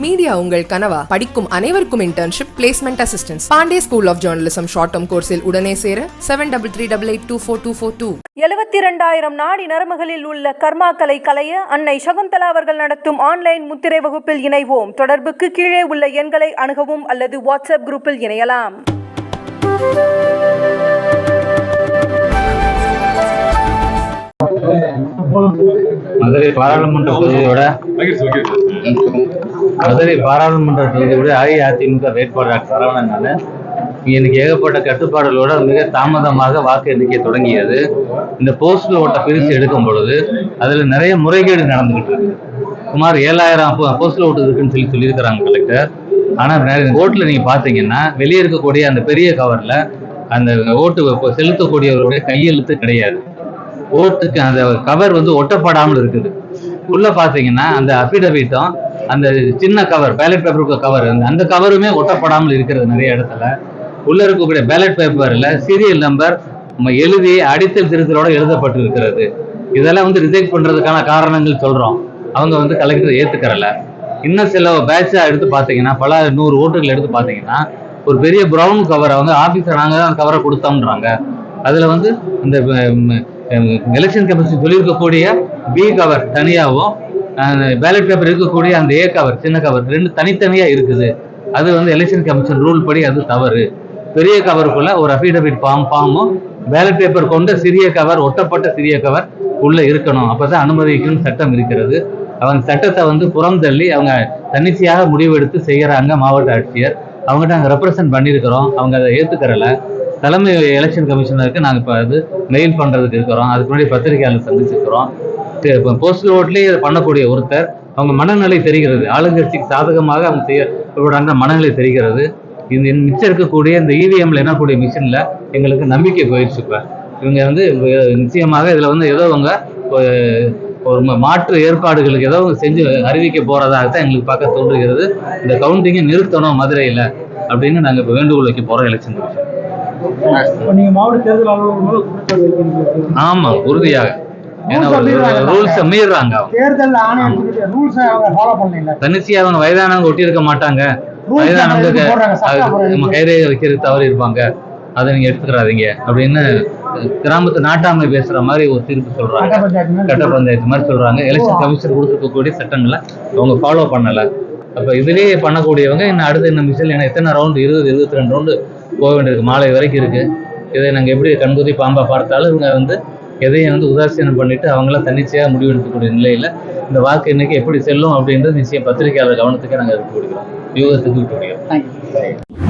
Media உங்கள் கனவா? படிக்கும் அனைவருக்கும் internship placement assistance Pandey school of journalism short term கோர்ஸில் உடனே சேர seven double three double eight two four two four two எழுபத்தி இரண்டாயிரம் நாடி நரம்புகளில் உள்ள கர்மாக்களை கலைய அன்னை சகுந்தலா அவர்கள் நடத்தும் ஆன்லைன் முத்திரை வகுப்பில் இணைவோம். தொடர்புக்கு கீழே உள்ள எண்களை அணுகவும் அல்லது வாட்ஸ்அப் குரூப்பில் இணையலாம். மதுரை பாராளுமன்ற தொகுதியோட மதுரை பாராளுமன்ற தொகுதியோட அஇஅதிமுக வேட்பாளர் சரவணன் நான். இன்னைக்கு ஏகப்பட்ட கட்டுப்பாடுகளோட மிக தாமதமாக வாக்கு எண்ணிக்கை தொடங்கியது. இந்த போஸ்டல் ஓட்டை பிரித்து எடுக்கும் பொழுது அதுல நிறைய முறைகேடு நடந்துகிட்டு இருக்கு. சுமார் ஏழாயிரம் போஸ்டல் ஓட்டு இருக்குன்னு சொல்லி சொல்லியிருக்கிறாங்க கலெக்டர் ஆனா நிறைய ஓட்டுல நீங்க பாத்தீங்கன்னா வெளியே இருக்கக்கூடிய அந்த பெரிய கவர்ல அந்த ஓட்டு செலுத்தக்கூடியவருடைய கையெழுத்து கிடையாது. ஓட்டுக்கு அந்த கவர் வந்து ஒட்டப்படாமல் இருக்குது. உள்ள பார்த்தீங்கன்னா அந்த அஃபிடவிட்டும் அந்த சின்ன கவர் பேலட் பேப்பருக்கு கவர் அந்த அந்த கவருமே ஒட்டப்படாமல் இருக்கிறது நிறைய இடத்துல. உள்ள இருக்கக்கூடிய பேலட் பேப்பரில் சீரியல் நம்பர் நம்ம எழுதி அடித்தல் திருத்தலோட எழுதப்பட்டு இருக்கிறது இதெல்லாம் வந்து ரிஜெக்ட் பண்ணுறதுக்கான காரணங்கள் சொல்கிறோம் அவங்க வந்து கலெக்டர் ஏத்துக்கறல. இன்னும் சில பேட்சாக எடுத்து பார்த்தீங்கன்னா பல நூறு ஓட்டுகள் எடுத்து பார்த்தீங்கன்னா ஒரு பெரிய ப்ரௌன் கவர் அவங்க ஆஃபீஸர் நாங்கள் தான் கவரை கொடுத்தோம்ன்றாங்க. அதில் வந்து இந்த எலெக்ஷன் கமிஷன் சொல்லியிருக்கக்கூடிய பி கவர் தனியாகவும் பேலட் பேப்பர் இருக்கக்கூடிய அந்த ஏ கவர் சின்ன கவர் ரெண்டு தனித்தனியாக இருக்குது. அது வந்து எலெக்ஷன் கமிஷன் ரூல் படி அது தவறு. பெரிய கவருக்குள்ள ஒரு அஃபிடவிட் ஃபார்ம் ஃபார்மும் பேலட் பேப்பர் கொண்ட சிறிய கவர் ஒட்டப்பட்ட சிறிய கவர் உள்ளே இருக்கணும். அப்போ தான் அனுமதிக்கும் சட்டம் இருக்கிறது. அவங்க சட்டத்தை வந்து புறம் தள்ளி அவங்க தன்னிச்சையாக முடிவெடுத்து செய்கிறாங்க மாவட்ட ஆட்சியர். அவங்ககிட்ட நாங்கள் ரெப்ரசன்ட் பண்ணியிருக்கிறோம். அவங்க அதை ஏத்துக்கறல. தலைமை எலெக்ஷன் கமிஷனருக்கு நாங்கள் இப்போ அது மெயில் பண்ணுறதுக்கு இருக்கிறோம். அதுக்கு முன்னாடி பத்திரிகையாளர் சந்திச்சிருக்கிறோம். இப்போ போஸ்டல் ஓட்லேயே இதை பண்ணக்கூடிய ஒருத்தர் அவங்க மனநிலை தெரிகிறது. ஆளுங்கட்சிக்கு சாதகமாக அவங்க செய்ய இவரோட மனநிலை தெரிகிறது. இந்த மிச்சம் இருக்கக்கூடிய இந்த இவிஎம்ல என்னக்கூடிய மிஷினில் எங்களுக்கு நம்பிக்கை போயிடுச்சு இப்போ. இவங்க வந்து நிச்சயமாக இதில் வந்து ஏதோ அவங்க ஒரு மாற்று ஏற்பாடுகளுக்கு ஏதோ செஞ்சு அறிவிக்க போகிறதாகத்தான் தான் எங்களுக்கு பார்க்க தோன்றுகிறது. இந்த கவுண்டிங்கை நிறுத்தணும் மதுரையில் அப்படின்னு நாங்கள் இப்போ வேண்டுகோள் வைக்க போகிறோம் எலெக்ஷன் கமிஷன் ஆமா உறுதியாக. பண்ணல தனிச்சையா அவங்க. வயதானவங்க ஒட்டி இருக்க மாட்டாங்க வயதானவங்களுக்கு. நம்ம கைரேகை வைக்கிறது தவறு இருப்பாங்க. அதை நீங்க எடுத்துக்கிறாதீங்க அப்படின்னு கிராமத்து நாட்டாமை பேசுற மாதிரி ஒரு தீர்ப்பு சொல்றாங்க. கட்ட பஞ்சாயத்து மாதிரி சொல்றாங்க. எலெக்ஷன் கமிஷன் கொடுத்துருக்கக்கூடிய சட்டங்களை அவங்க ஃபாலோ பண்ணல. அப்ப இதுலயே பண்ணக்கூடியவங்க இன்னும் அடுத்த இந்த மிஷில் ஏன்னா எத்தனை ரவுண்டு இருபது இருபத்தி ரெண்டு ரவுண்டு போக வேண்டியிருக்கு மாலை வரைக்கும் இருக்குது இதை நாங்கள் எப்படி கண்குதி பாம்பா பார்த்தாலும் இவங்க வந்து எதையும் வந்து உதாசீனம் பண்ணிட்டு அவங்கள தன்னிச்சையாக முடிவெடுக்கக்கூடிய நிலையில் இந்த வாக்கு இன்றைக்கி எப்படி செல்லும் அப்படின்றது நிச்சயம் பத்திரிகையாளர் கவனத்துக்கு நாங்கள் விட்டு கொடுக்கிறோம். யூகத்துக்கு விட்டு கொடுக்கிறோம்.